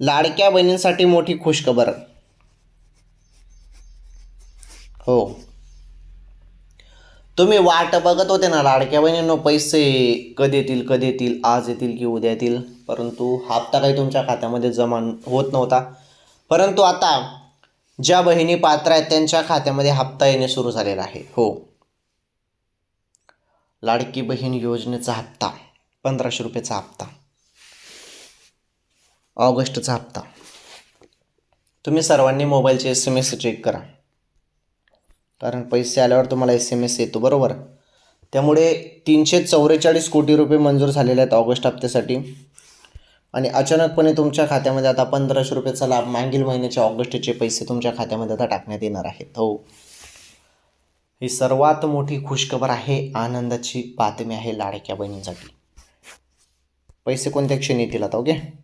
लाडक्या बहिणींसाठी मोठी खुशखबर. हो. तुम्ही वाट बघत होते ना लाडक्या बहिणींनो पैसे कधी येतील कधी येतील आज येतील की उद्या येतील? परंतु हप्ता काही तुमच्या खात्यामध्ये जमा होत नव्हता. परंतु आता ज्या बहिणी पात्र आहेत त्यांच्या खात्यामध्ये हप्ता येणे सुरू झालेला आहे. हो. लाडकी बहीण योजनेचा हप्ता पंधराशे रुपयाचा हप्ता. ऑगस्टचा हप्ता. तुम्ही सर्वांनी मोबाईलचे एस एम एस चेक करा. कारण पैसे आल्यावर तुम्हाला एस एम एस येतो बरोबर? त्यामुळे तीनशे चौवेचाळीस कोटी रुपये मंजूर झालेले आहेत ऑगस्ट हप्त्यासाठी. आणि अचानकपणे तुमच्या खात्यामध्ये आता पंधराशे रुपयाचा लाभ मागील महिन्याचे ऑगस्टचे पैसे तुमच्या खात्यामध्ये आता टाकण्यात येणार आहेत. हो. ही सर्वात मोठी खुशखबर आहे आनंदाची बातमी आहे लाडक्या बहिणींसाठी. पैसे कोणत्या क्षणी येतील आता ओके?